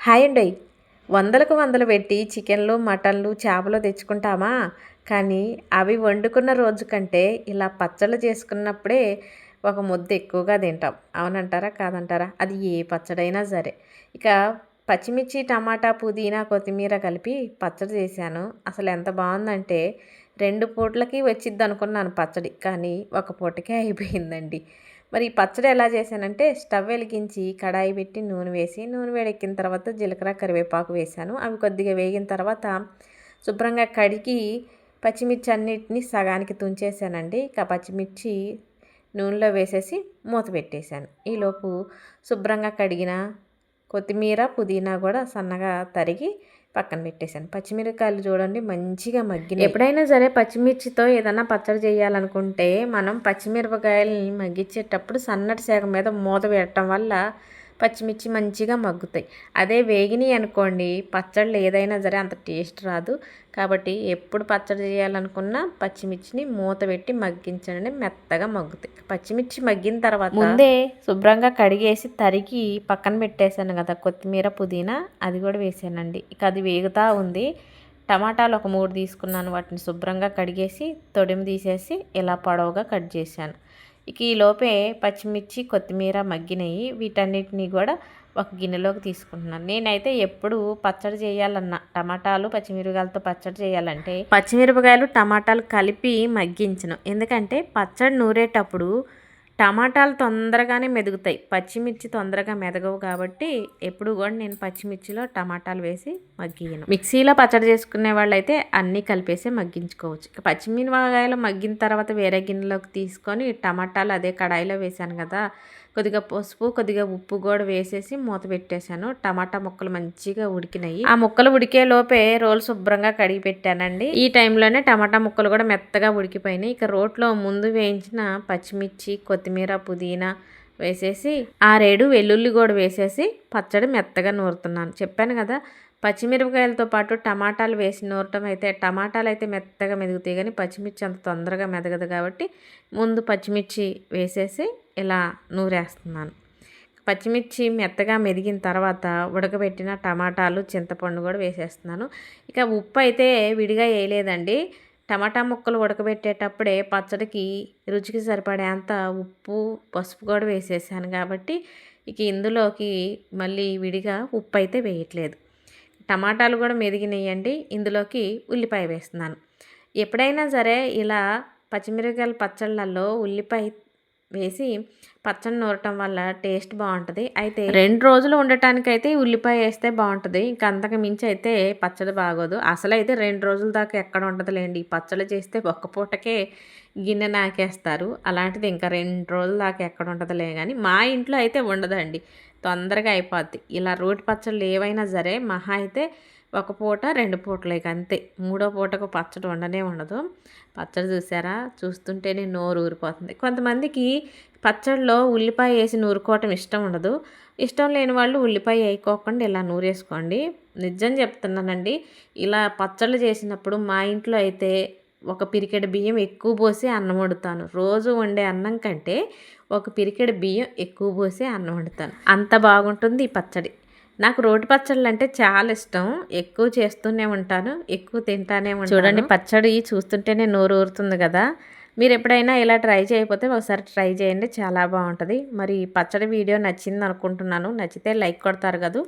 Hi అండి. వందలకు వందలు పెట్టి చికెన్లు మటన్లు చేపలు తెచ్చుకుంటామా? కానీ అవి వండుకున్న రోజు కంటే ఇలా పచ్చళ్ళు చేసుకున్నప్పుడే ఒక ముద్ద ఎక్కువగా తింటాం. అవునంటారా? కాదంటారా? అది ఏ పచ్చడైనా సరే. ఇక పచ్చిమిర్చి టమాటా పుదీనా కొత్తిమీర కలిపి పచ్చడి చేశాను. అసలు ఎంత బాగుందంటే రెండు పూటలకి వచ్చిద్ది అనుకున్నాను పచ్చడి. కానీ ఒక పూటకే అయిపోయిందండి. మరి ఈ పచ్చడి ఎలా చేశానంటే స్టవ్ వెలిగించి కడాయి పెట్టి నూనె వేసి నూనె వేడెక్కిన తర్వాత జీలకర్ర కరివేపాకు వేశాను. అవి కొద్దిగా వేగిన తర్వాత శుభ్రంగా కడిగి పచ్చిమిర్చి అన్నిటిని సగానికి తుంచేసానండి ఇక పచ్చిమిర్చి నూనెలో వేసేసి మూత పెట్టేశాను. ఈలోపు శుభ్రంగా కడిగిన కొత్తిమీర పుదీనా కూడా సన్నగా తరిగి పక్కన పెట్టేశాను. పచ్చిమిరపకాయలు చూడండి మంచిగా మగ్గిన ఎప్పుడైనా సరే పచ్చిమిర్చితో ఏదైనా పచ్చడి చేయాలనుకుంటే మనం పచ్చిమిరపకాయలని మగ్గించేటప్పుడు సన్నటి శాఖ మీద మూత పెట్టడం వల్ల పచ్చిమిర్చి మంచిగా మగ్గుతాయి. అదే వేగిని అనుకోండి పచ్చళ్ళు ఏదైనా సరే అంత టేస్ట్ రాదు. కాబట్టి ఎప్పుడు పచ్చడి చేయాలనుకున్నా పచ్చిమిర్చిని మూత పెట్టి మగ్గించండి మెత్తగా మగ్గుతాయి. పచ్చిమిర్చి మగ్గిన తర్వాత ముందే శుభ్రంగా కడిగేసి తరిగి పక్కన పెట్టేశాను కదా కొత్తిమీర పుదీనా అది కూడా వేసానండి. ఇక అది వేగుతూ ఉంది. టమాటాలు ఒక మూడు తీసుకున్నాను వాటిని శుభ్రంగా కడిగేసి తొడిమి తీసేసి ఇలా పొడవుగా కట్ చేశాను. ఇక ఈ లోపే పచ్చిమిర్చి కొత్తిమీర మగ్గినవి వీటన్నిటిని కూడా ఒక గిన్నెలోకి తీసుకుంటున్నాను. నేనైతే ఎప్పుడు పచ్చడి చేయాలన్నా. టమాటాలు పచ్చిమిరపకాయలతో పచ్చడి చేయాలంటే పచ్చిమిరపకాయలు టమాటాలు కలిపి మగ్గించను. ఎందుకంటే పచ్చడి నూరేటప్పుడు టమాటాలు తొందరగానే మెదుగుతాయి. పచ్చిమిర్చి తొందరగా మెదగవు కాబట్టి ఎప్పుడు కూడా నేను పచ్చిమిర్చిలో టమాటాలు వేసి మగ్గియను మిక్సీలో పచ్చడి చేసుకునే వాళ్ళైతే అన్నీ కలిపేసి మగ్గించుకోవచ్చు. ఇక పచ్చిమిరపకాయలు మగ్గిన తర్వాత వేరే గిన్నెలోకి తీసుకొని టమాటాలు అదే కడాయిలో వేసాను కదా కొద్దిగా పసుపు కొద్దిగా ఉప్పు కూడా వేసేసి మూత పెట్టేశాను. టమాటా ముక్కలు మంచిగా ఉడికినాయి. ఆ ముక్కలు ఉడికే లోపే రోలు శుభ్రంగా కడిగి పెట్టానండి. ఈ టైంలోనే టమాటా ముక్కలు కూడా మెత్తగా ఉడికిపోయినాయి. ఇక రోట్లో ముందు వేయించిన పచ్చిమిర్చి కొత్తిమీర పుదీనా వేసేసి ఆరేడు వెల్లుల్లి కూడా వేసేసి పచ్చడి మెత్తగా నూరుతున్నాను. చెప్పాను కదా పచ్చిమిరపకాయలతో పాటు టమాటాలు వేసి నూరటం అయితే టమాటాలు అయితే మెత్తగా మెదుగుతాయి కానీ పచ్చిమిర్చి అంత తొందరగా మెదగదు కాబట్టి ముందు పచ్చిమిర్చి వేసేసి ఇలా నూరేస్తున్నాను. పచ్చిమిర్చి మెత్తగా మెదిగిన తర్వాత ఉడకబెట్టిన టమాటాలు చింతపండు కూడా వేసేస్తున్నాను. ఇక ఉప్పు అయితే విడిగా వేయలేదండి. టమాటా ముక్కలు ఉడకబెట్టేటప్పుడే పచ్చడికి రుచికి సరిపడేంత ఉప్పు పసుపు కూడా వేసేసాను కాబట్టి ఇక ఇందులోకి మళ్ళీ విడిగా ఉప్పు అయితే వేయట్లేదు. టమాటాలు కూడా మెదిగినాయండి. ఇందులోకి ఉల్లిపాయ వేస్తున్నాను. ఎప్పుడైనా సరే ఇలా పచ్చిమిరపకాయల పచ్చళ్ళల్లో ఉల్లిపాయ వేసి పచ్చడి నూరటం వల్ల టేస్ట్ బాగుంటుంది. అయితే రెండు రోజులు ఉండటానికైతే ఉల్లిపాయ వేస్తే బాగుంటుంది. ఇంకా అంతకు మించి అయితే పచ్చడి బాగోదు. అసలు అయితే రెండు రోజుల దాకా ఎక్కడ ఉండదులేండి. పచ్చడి చేస్తే ఒక్క పూటకే గిన్నె నాకేస్తారు. అలాంటిది ఇంకా రెండు రోజుల దాకా ఎక్కడ ఉండదులే కానీ మా ఇంట్లో అయితే ఉండదండి. తొందరగా అయిపోద్ది. ఇలా రోటి పచ్చళ్ళు ఏవైనా సరే మహా అయితే ఒక పూట రెండు పూటలేక అంతే. మూడో పూటకు పచ్చడి ఉండనే ఉండదు. పచ్చడి చూసారా? చూస్తుంటేనే నోరు ఊరిపోతుంది. కొంతమందికి పచ్చడిలో ఉల్లిపాయ వేసి నూరుకోవటం ఇష్టం ఉండదు. ఇష్టం లేని వాళ్ళు ఉల్లిపాయ వేయకోకుండా ఇలా నూరేసుకోండి. నిజం చెప్తున్నానండి ఇలా పచ్చళ్ళు చేసినప్పుడు మా ఇంట్లో అయితే ఒక పిరికెడ బియ్యం ఎక్కువ పోసి అన్నం వండుతాను. రోజు వండే అన్నం కంటే ఒక పిరికెడ బియ్యం ఎక్కువ పోసి అన్నం వండుతాను. అంత బాగుంటుంది ఈ పచ్చడి. నాకు రోటి పచ్చళ్ళు అంటే చాలా ఇష్టం. ఎక్కువ చేస్తూనే ఉంటాను ఎక్కువ తింటానే ఉంటాను. చూడండి పచ్చడి చూస్తుంటేనే నోరు ఊరుతుంది కదా. మీరు ఎప్పుడైనా ఇలా ట్రై చేయకపోతే ఒకసారి ట్రై చేయండి చాలా బాగుంటుంది. మరి పచ్చడి వీడియో నచ్చింది అనుకుంటున్నాను నచ్చితే లైక్ కొడతారు కదా.